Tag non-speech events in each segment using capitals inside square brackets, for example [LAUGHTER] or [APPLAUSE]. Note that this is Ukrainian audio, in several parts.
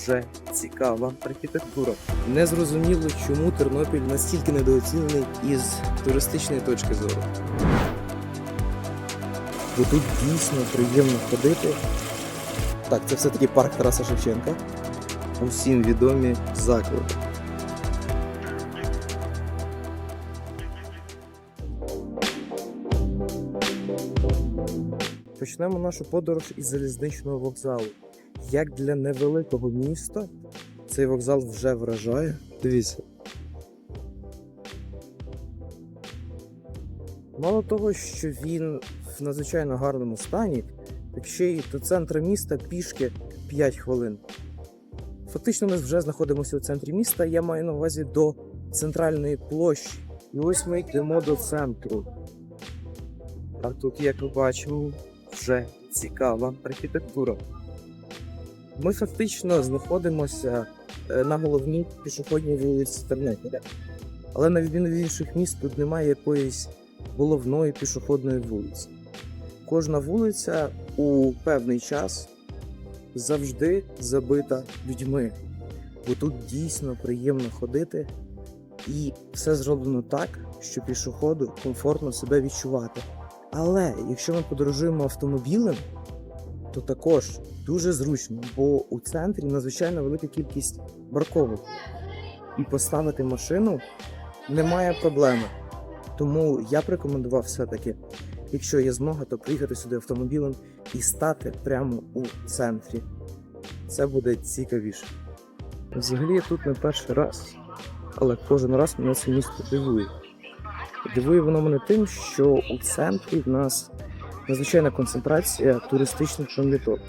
вже цікава архітектура. Незрозуміло, чому Тернопіль настільки недооцінений із туристичної точки зору. Бо тут дійсно приємно ходити. Так, це все-таки парк Тараса Шевченка. Усім відомі заклади. Почнемо нашу подорож із залізничного вокзалу. Як для невеликого міста, цей вокзал вже вражає. Дивіться. Мало того, що він в надзвичайно гарному стані, так ще й до центру міста пішки 5 хвилин. Фактично, ми вже знаходимося у центрі міста, я маю на увазі до центральної площі. І ось ми йдемо до центру. А тут, як ми бачимо, вже цікава архітектура. Ми фактично знаходимося е, на головній пішохідній вулиці Тернопіля. Але на відміну від інших міст тут немає якоїсь головної пішохідної вулиці. Кожна вулиця у певний час завжди забита людьми. Бо тут дійсно приємно ходити, і все зроблено так, що пішоходу комфортно себе відчувати. Але якщо ми подорожуємо автомобілем, то також дуже зручно, бо у центрі надзвичайно велика кількість парковок. І поставити машину немає проблеми. Тому я б рекомендував все-таки, якщо є змога, то приїхати сюди автомобілем і стати прямо у центрі. Це буде цікавіше. Взагалі я тут не перший раз, але кожен раз мене це місто дивує. Дивує воно мене тим, що у центрі в нас надзвичайна концентрація туристичних пам'яток.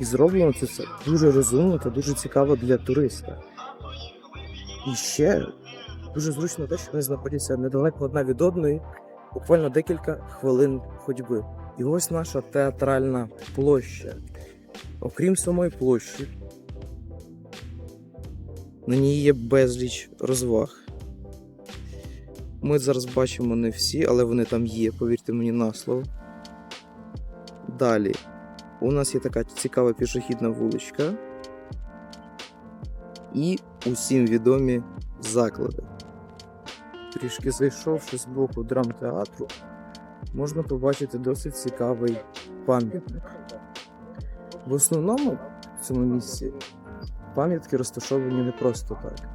І зроблено це все дуже розумно та дуже цікаво для туриста. І ще дуже зручно те, що вони знаходяться недалеко одна від одної, буквально декілька хвилин ходьби. І ось наша театральна площа. Окрім самої площі, на ній є безліч розваг. Ми зараз бачимо не всі, але вони там є, повірте мені на слово. Далі. У нас є така цікава пішохідна вуличка. І усім відомі заклади. Трішки зайшовши з боку драмтеатру, можна побачити досить цікавий пам'ятник. В основному в цьому місці пам'ятки розташовані не просто так.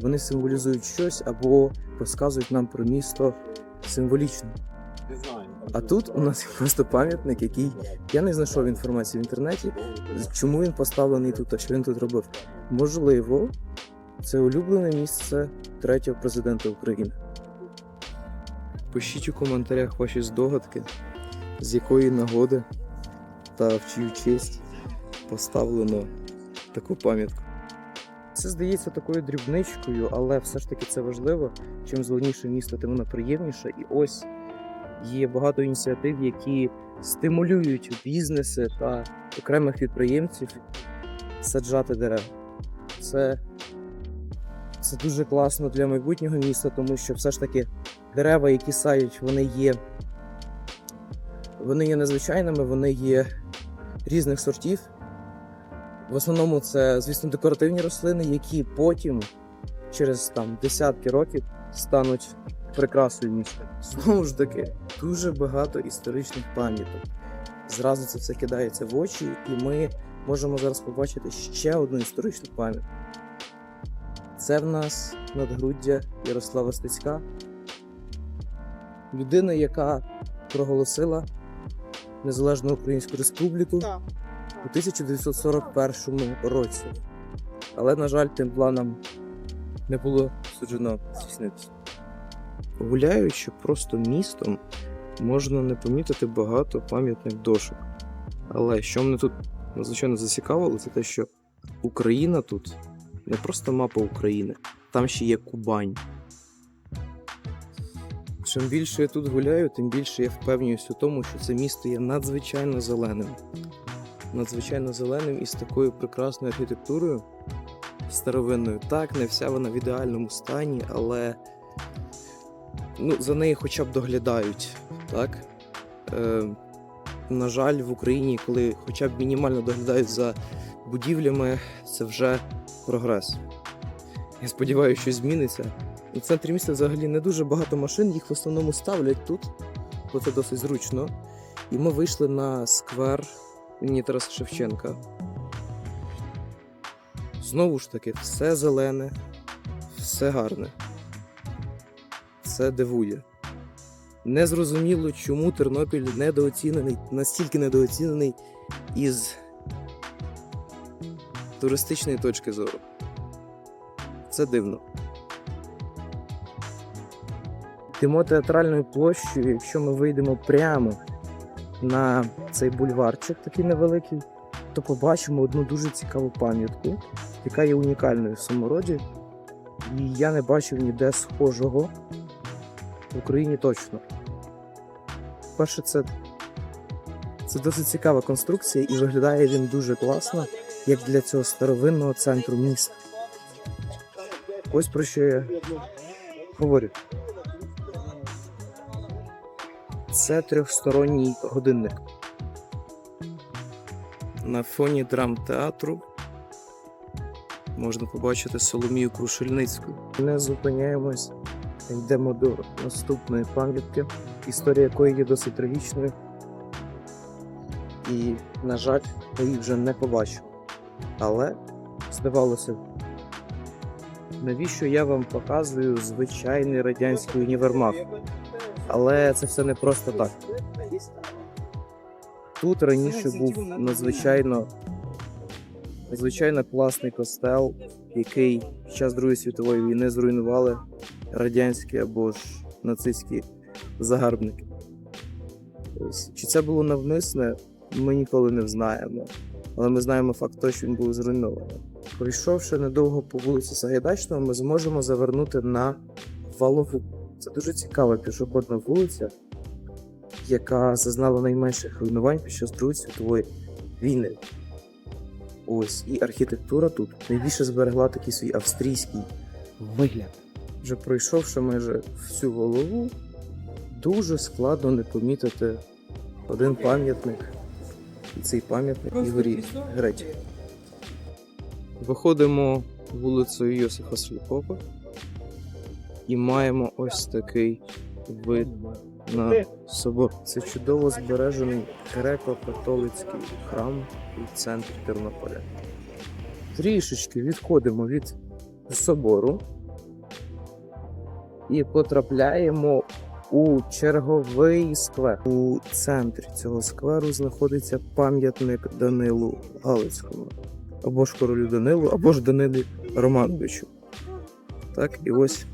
Вони символізують щось або розказують нам про місто символічно. А тут у нас [LAUGHS] просто пам'ятник, який я не знайшов інформації в інтернеті, чому він поставлений тут, а що він тут робив. Можливо, це улюблене місце третього президента України. Пишіть у коментарях ваші здогадки, з якої нагоди та в чию честь поставлено таку пам'ятку. Це здається такою дрібничкою, але все ж таки це важливо. Чим зеленіше місто, тим воно приємніше. І ось є багато ініціатив, які стимулюють бізнеси та окремих підприємців саджати дерева. Це, це дуже класно для майбутнього міста, тому що все ж таки дерева, які сають, вони є, вони є незвичайними, вони є різних сортів. В основному це, звісно, декоративні рослини, які потім, через там десятки років, стануть прикрасою міста. Знову ж таки, дуже багато історичних пам'яток. Зразу це все кидається в очі, і ми можемо зараз побачити ще одну історичну пам'ятку. Це в нас надгруддя Ярослава Стецька, людина, яка проголосила Незалежну Українську Республіку у 1941 році. Але, на жаль, тим планам не було суджено здійснитися. Гуляючи просто містом, можна не помітити багато пам'ятних дошок. Але що мене тут надзвичайно зацікавило, це те, що Україна тут не просто мапа України, там ще є Кубань. Чим більше я тут гуляю, тим більше я впевнююсь у тому, що це місто є надзвичайно зеленим надзвичайно зеленим і з такою прекрасною архітектурою старовинною. Так, не вся вона в ідеальному стані, але ну, за неї хоча б доглядають. Так? Е, на жаль, в Україні, коли хоча б мінімально доглядають за будівлями це вже прогрес. Я сподіваюся, що зміниться. У центрі міста взагалі не дуже багато машин, їх в основному ставлять тут, бо це досить зручно. І ми вийшли на сквер імені Тараса Шевченка. Знову ж таки, все зелене, все гарне. Це дивує. Незрозуміло, чому Тернопіль недооцінений, настільки недооцінений із туристичної точки зору. Це дивно. Йдемо театральною площею, якщо ми вийдемо прямо на цей бульварчик такий невеликий, то побачимо одну дуже цікаву пам'ятку, яка є унікальною в своєму роді. І я не бачив ніде схожого в Україні точно. Перше, це, це досить цікава конструкція і виглядає він дуже класно, як для цього старовинного центру міста. Ось про що я говорю. Це трьохсторонній годинник. На фоні драмтеатру можна побачити Соломію Крушельницьку. Не зупиняємось, йдемо до наступної пам'ятки, історія якої є досить трагічною. І, на жаль, ми її вже не побачимо. Але здавалося, навіщо я вам показую звичайний радянський універмаг? Але це все не просто так. Тут раніше був надзвичайно, надзвичайно класний костел, який під час Другої світової війни зруйнували радянські або ж нацистські загарбники. Чи це було навмисне, ми ніколи не знаємо. Але ми знаємо факт того, що він був зруйнований. Пройшовши недовго по вулиці Сагайдачного, ми зможемо завернути на валову. Це дуже цікава пішохідна вулиця, яка зазнала найменших руйнувань під час Другої світової війни. Ось, і архітектура тут найбільше зберегла такий свій австрійський вигляд. Вже пройшовши майже всю голову, дуже складно не помітити один пам'ятник. І цей пам'ятник Ігорі Греті. Виходимо вулицею Йосифа Сліпова і маємо ось такий вид на собор. Це чудово збережений греко-католицький храм у центрі Тернополя. Трішечки відходимо від собору і потрапляємо у черговий сквер. У центрі цього скверу знаходиться пам'ятник Данилу Галицькому. Або ж королю Данилу, або ж Данилі Романовичу. Так, і ось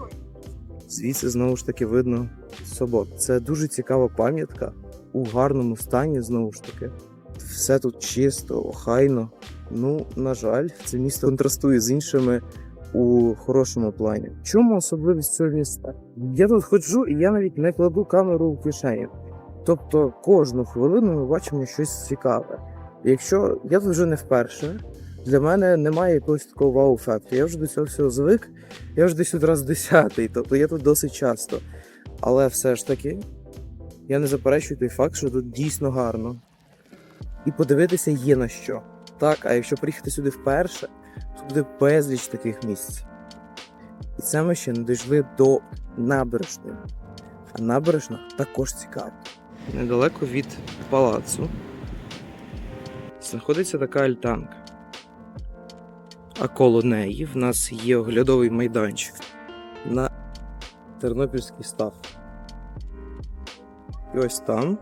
звідси знову ж таки видно собор. Це дуже цікава пам'ятка у гарному стані, знову ж таки. Все тут чисто, охайно. Ну, на жаль, це місто контрастує з іншими у хорошому плані. Чому особливість цього міста? Я тут ходжу і я навіть не кладу камеру в кишеню. Тобто кожну хвилину ми бачимо щось цікаве. Якщо я тут вже не вперше, для мене немає якогось такого вау-ефекту. Я вже до цього всього звик, я вже десь раз десятий, тобто я тут досить часто. Але все ж таки, я не заперечую той факт, що тут дійсно гарно. І подивитися є на що. Так, а якщо приїхати сюди вперше, то буде безліч таких місць. І це ми ще не дійшли до набережної. А набережна також цікава. Недалеко від палацу знаходиться така альтанка. А коло неї в нас є оглядовий майданчик на Тернопільський став. І ось там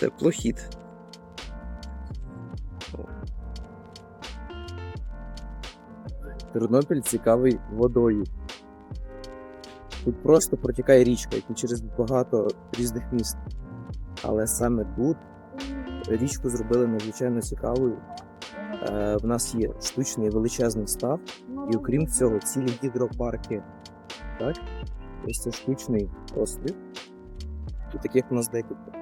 теплохід. Тернопіль цікавий водою. Тут просто протікає річка, і через багато різних міст. Але саме тут річку зробили надзвичайно цікавою. Е, в нас є штучний величезний став, і окрім цього, цілі гідропарки. Так? Ось це штучний острів. І таких у нас декілька.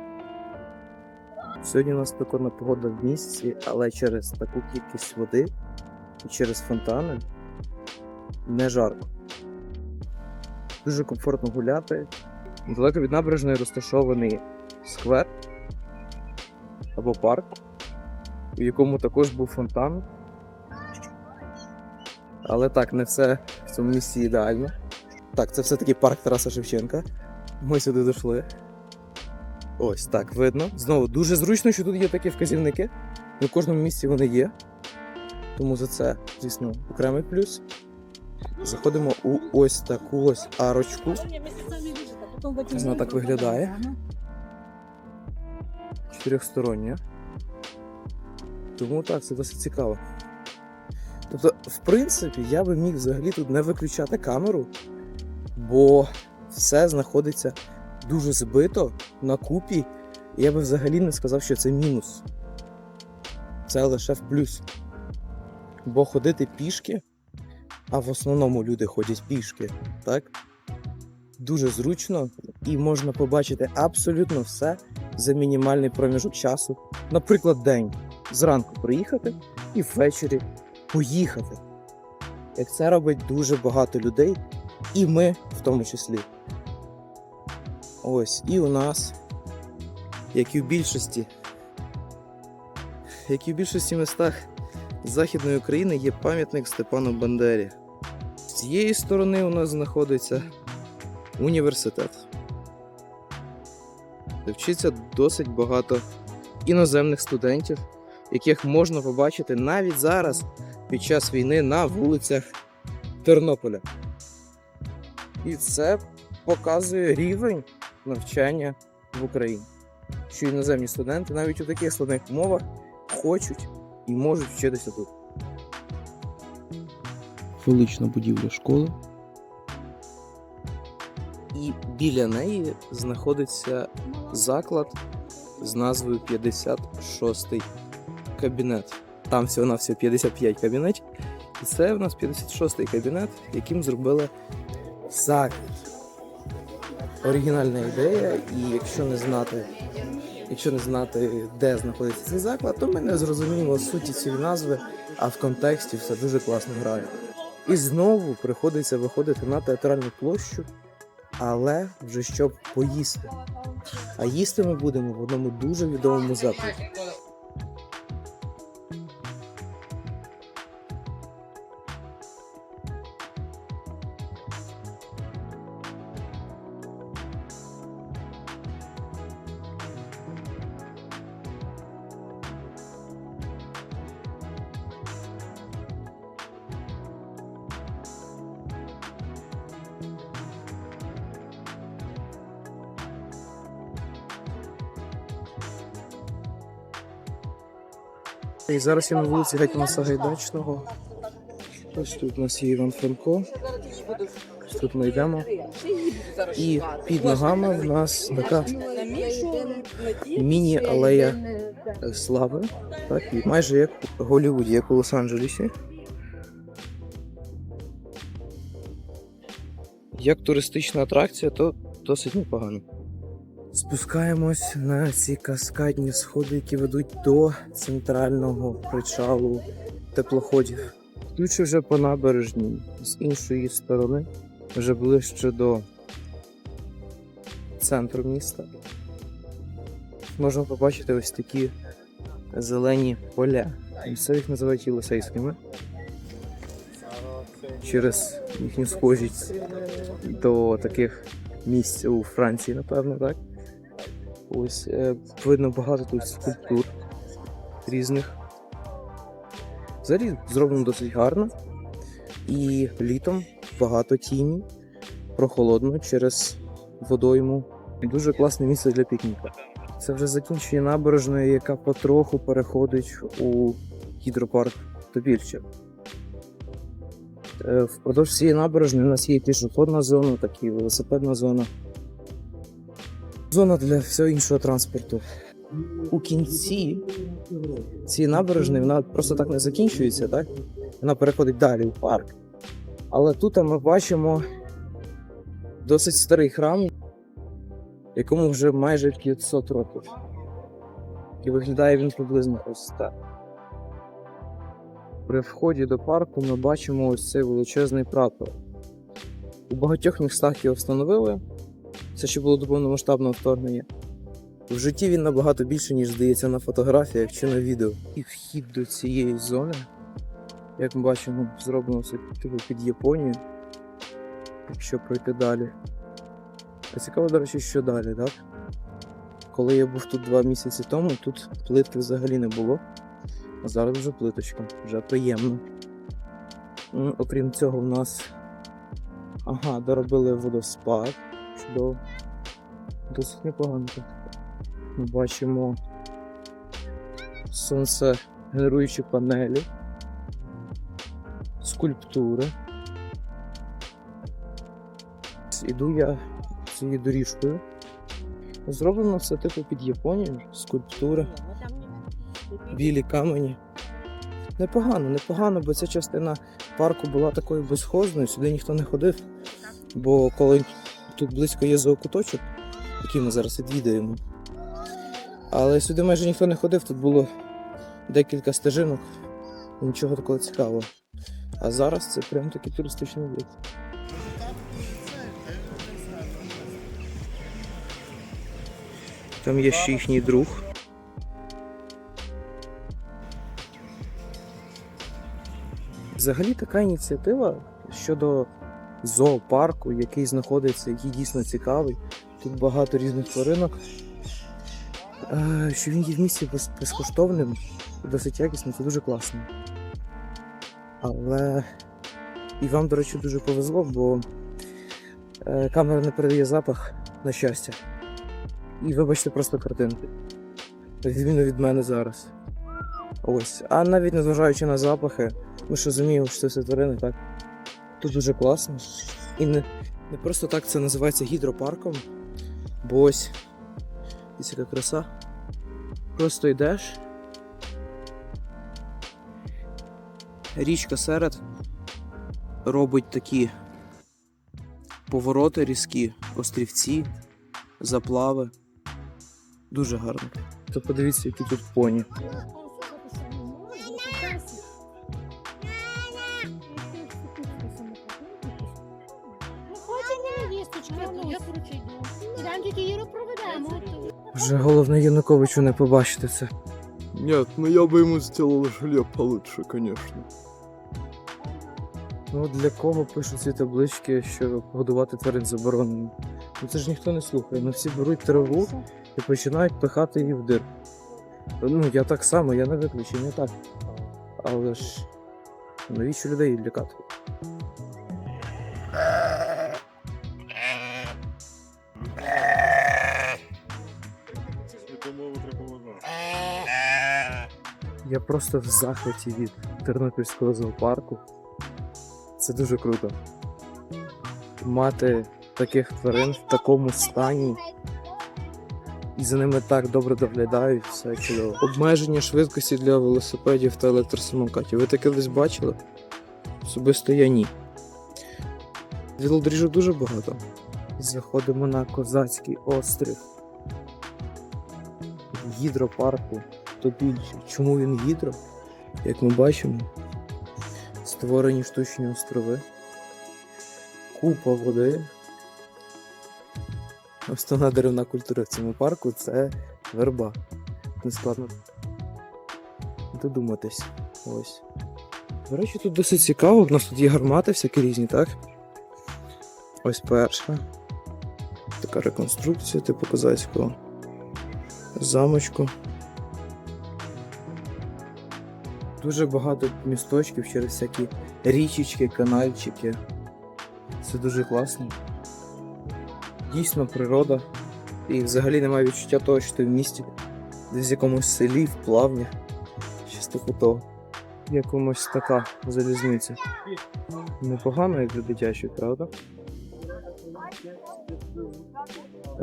Сьогодні у нас спекотна погода в місті, але через таку кількість води і через фонтани не жарко. Дуже комфортно гуляти. Далеко від набережної розташований сквер або парк, у якому також був фонтан. Але так, не все в цьому місці ідеально. Так, це все-таки парк Тараса Шевченка. Ми сюди дійшли. Ось так видно. Знову дуже зручно, що тут є такі вказівники. На кожному місці вони є. Тому за це, звісно, окремий плюс. Заходимо у ось таку ось арочку. Вона так виглядає. Чотирьохстороння. Тому так, це досить цікаво. Тобто, в принципі, я би міг взагалі тут не виключати камеру, бо все знаходиться дуже збито на купі. І я би взагалі не сказав, що це мінус. Це лише в плюс. Бо ходити пішки, а в основному люди ходять пішки, так? Дуже зручно і можна побачити абсолютно все за мінімальний проміжок часу. Наприклад, день. Зранку приїхати і ввечері поїхати. Як це робить дуже багато людей, і ми в тому числі. Ось, і у нас, як і в більшості, як і в більшості містах Західної України є пам'ятник Степану Бандері. Цієї сторони у нас знаходиться університет. Де вчиться досить багато іноземних студентів, яких можна побачити навіть зараз під час війни на вулицях Тернополя. І це показує рівень навчання в Україні. Що іноземні студенти навіть у таких складних умовах хочуть і можуть вчитися тут. Велична будівля школи. І біля неї знаходиться заклад з назвою 56 кабінет. Там всього на всього 55 кабінетів. І це в нас 56-й кабінет, яким зробили заклад. Оригінальна ідея, і якщо не знати, якщо не знати, де знаходиться цей заклад, то ми не зрозуміємо суті цієї назви, а в контексті все дуже класно грає. І знову приходиться виходити на театральну площу, але вже щоб поїсти. А їсти ми будемо в одному дуже відомому закладі. Зараз я на вулиці Гетьмана Сагайдачного. Ось тут у нас є Іван Франко. Ось Тут ми йдемо. І під ногами в нас така міні-алея е, слави. Так, і майже як у Голлівуді, як у Лос-Анджелесі. Як туристична атракція, то досить непогано. Спускаємось на ці каскадні сходи, які ведуть до центрального причалу теплоходів. Йдучи вже по набережній з іншої сторони, вже ближче до центру міста. Можна побачити ось такі зелені поля. Це їх називають єлисейськими. Через їхню схожість до таких місць у Франції, напевно, так? Ось е, видно багато тут скульптур різних. Взагалі зроблено досить гарно. І літом багато тіні, прохолодно через водойму. Дуже класне місце для пікніка. Це вже закінчення набережної, яка потроху переходить у гідропарк Тобільче. Е, Впродовж цієї набережної у нас є пішохідна зона, так і велосипедна зона. Зона для всього іншого транспорту. У кінці цієї набережної вона просто так не закінчується, так? Вона переходить далі у парк. Але тут ми бачимо досить старий храм, якому вже майже 500 років. І виглядає він приблизно ось так. При вході до парку ми бачимо ось цей величезний прапор. У багатьох містах його встановили. Це ще було до повномасштабного вторгнення. В житті він набагато більше, ніж здається на фотографіях чи на відео. І вхід до цієї зони, як ми бачимо, зроблено все типу під Японію. Якщо пройти далі. А цікаво, до речі, що далі, так? Коли я був тут два місяці тому, тут плитки взагалі не було. А зараз вже плиточка, вже приємно. Окрім цього, в нас. Ага, доробили водоспад. Чудово. Досить непогано тут. Ми бачимо сонцегенеруючі панелі, скульптури. Іду я цією доріжкою. Зроблено все типу під Японію, скульптури, білі камені. Непогано, непогано, бо ця частина парку була такою безхозною, сюди ніхто не ходив. Бо коли тут близько є зоокуточок, який ми зараз відвідаємо. Але сюди майже ніхто не ходив, тут було декілька стежинок, нічого такого цікавого. А зараз це прям такий туристичний об'єкт. Там є ще їхній друг. Взагалі така ініціатива щодо зоопарку, який знаходиться, який дійсно цікавий. Тут багато різних тваринок. Е, Що він є в місті без- безкоштовним, досить якісним, це дуже класно. Але і вам, до речі, дуже повезло, бо е, камера не передає запах, на щастя. І вибачте просто картинки. Відміну від мене зараз. Ось. А навіть незважаючи на запахи, ми ж розуміємо, що це все тварини, так? Тут дуже класно. І не, не просто так це називається гідропарком. Бо ось ось яка краса. Просто йдеш. Річка серед робить такі повороти різкі, острівці, заплави. Дуже гарно. То подивіться, які тут поні. Вже головне Януковичу не побачити це. Нет, ну я бы ему сделал жилье получше, конечно. Ну от для кого пишуть ці таблички, що годувати тварин заборонено? Ну це ж ніхто не слухає. Ну всі беруть траву і починають пихати її в дир. Ну я так само, я не виключення так. Але ж навіщо людей лякати? Я просто в захваті від Тернопільського зоопарку. Це дуже круто. Мати таких тварин в такому стані. І за ними так добре доглядають, все чудово. Обмеження швидкості для велосипедів та електросамокатів. Ви таке десь бачили? Особисто я ні. Велодоріжок дуже багато. Заходимо на козацький острів. Гідропарку. То більше. Чому він гідро? Як ми бачимо, створені штучні острови, купа води. Основна деревна культура в цьому парку це верба. Не складно додуматись. Ось. До речі, тут досить цікаво. У нас тут є гармати всякі різні, так? Ось перша. Така реконструкція типу козацького замочку. Дуже багато місточків через всякі річечки, канальчики. Це дуже класно. Дійсно природа. І взагалі немає відчуття того, що ти в місті, десь в якомусь селі, в плавні. Щось типу того. Якомусь така залізниця. Непогано, як для дитячої, правда?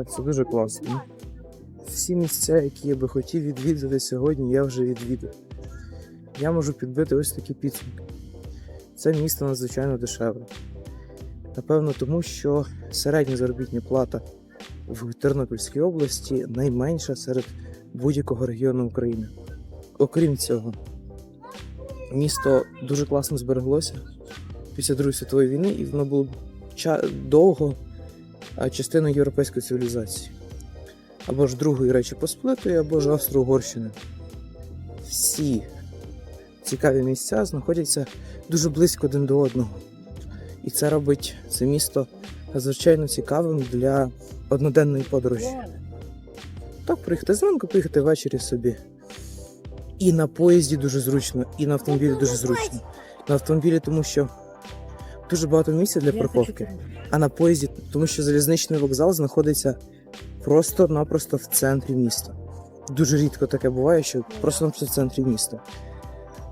Це дуже класно. Всі місця, які я би хотів відвідати сьогодні, я вже відвідав. Я можу підбити ось такі підсумки. Це місто надзвичайно дешеве. Напевно, тому що середня заробітна плата в Тернопільській області найменша серед будь-якого регіону України. Окрім цього, місто дуже класно збереглося після Другої світової війни, і воно було довго частиною європейської цивілізації. або ж Другої Речі Посполитої, або ж Австро-Угорщини. Всі цікаві місця знаходяться дуже близько один до одного. І це робить це місто надзвичайно цікавим для одноденної подорожі. Так, приїхати зранку, приїхати ввечері собі. І на поїзді дуже зручно, і на автомобілі дуже зручно. На автомобілі, тому що дуже багато місця для парковки. А на поїзді, тому що залізничний вокзал знаходиться просто-напросто в центрі міста. Дуже рідко таке буває, що просто в центрі міста.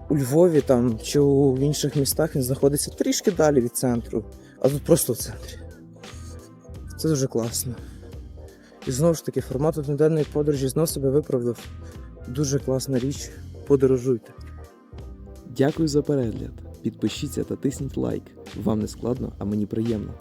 У Львові там чи у інших містах він знаходиться трішки далі від центру, а тут просто в центрі. Це дуже класно. І знову ж таки, формат одноденної подорожі знов себе виправдав. Дуже класна річ. Подорожуйте. Дякую за перегляд. Підпишіться та тисніть лайк. Вам не складно, а мені приємно.